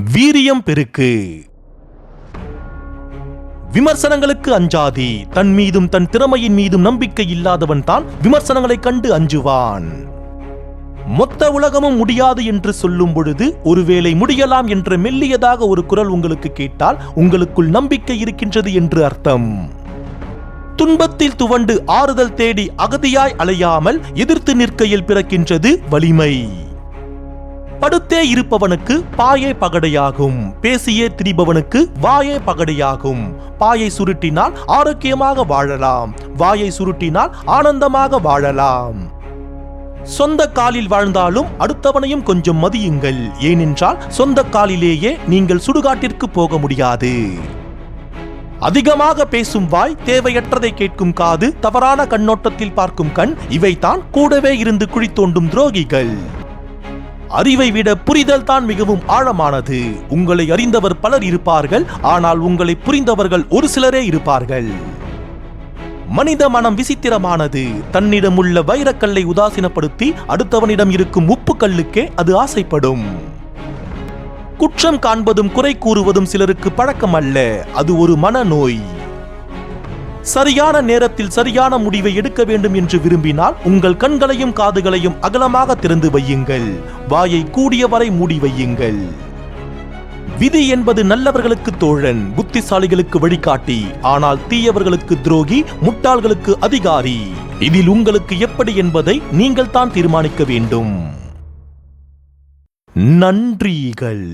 வீரியம் பெருக்கு. விமர்சனங்களுக்கு அஞ்சாதே. தன் மீதும் தன் திறமையின் மீதும் நம்பிக்கை இல்லாதவன் தான் விமர்சனங்களைக் கண்டு அஞ்சுவான். மொத்த உலகமும் முடியாது என்று சொல்லும் பொழுது ஒருவேளை முடியலாம் என்ற மெல்லியதாக ஒரு குரல் உங்களுக்கு கேட்டால் உங்களுக்குள் நம்பிக்கை இருக்கின்றது என்று அர்த்தம். துன்பத்தில் துவண்டு ஆறுதல் தேடி அகதியாய் அலையாமல் எதிர்த்து நிற்கையில் பிறக்கின்றது வலிமை. படுத்தே இருப்பவனுக்கு பாயே பகடையாகும். பேசியே திரிபவனுக்கு வாயே பகடையாகும். பாயை சுருட்டினால் ஆரோக்கியமாக வாழலாம். வாயை சுருட்டினால் ஆனந்தமாக வாழலாம். சொந்த காலில் வாழ்ந்தாலும் அடுத்தவனையும் கொஞ்சம் மதியுங்கள். ஏனென்றால் சொந்த காலிலேயே நீங்கள் சுடுகாட்டிற்கு போக முடியாது. அதிகமாக பேசும் வாய் தேவையற்றதை கேட்கும் காது தவறான கண்ணோட்டத்தில் பார்க்கும் கண் இவைதான் கூடவே இருந்து குழி தோண்டும் துரோகிகள். அறிவை விட புரிதல் தான் மிகவும் ஆழமானது. உங்களை அறிந்தவர் பலர் இருப்பார்கள் ஆனால் உங்களை புரிந்தவர்கள் ஒரு சிலரே இருப்பார்கள். மனித மனம் விசித்திரமானது. தன்னிடம் உள்ள வைரக்கல்லை உதாசீனப்படுத்தி அடுத்தவனிடம் இருக்கும் உப்பு கல்லுக்கே அது ஆசைப்படும். குற்றம் காண்பதும் குறை கூறுவதும் சிலருக்கு பழக்கம் அல்ல அது ஒரு மனநோய். சரியான நேரத்தில் சரியான முடிவை எடுக்க வேண்டும் என்று விரும்பினால் உங்கள் கண்களையும் காதுகளையும் அகலமாக திறந்து வையுங்கள். வாயை கூடிய வரை மூடி வையுங்கள். விதி என்பது நல்லவர்களுக்கு தோழன் புத்திசாலிகளுக்கு வழிகாட்டி ஆனால் தீயவர்களுக்கு துரோகி முட்டாள்களுக்கு அதிகாரி. இதில் உங்களுக்கு எப்படி என்பதை நீங்கள் தான் தீர்மானிக்க வேண்டும். நன்றிகள்.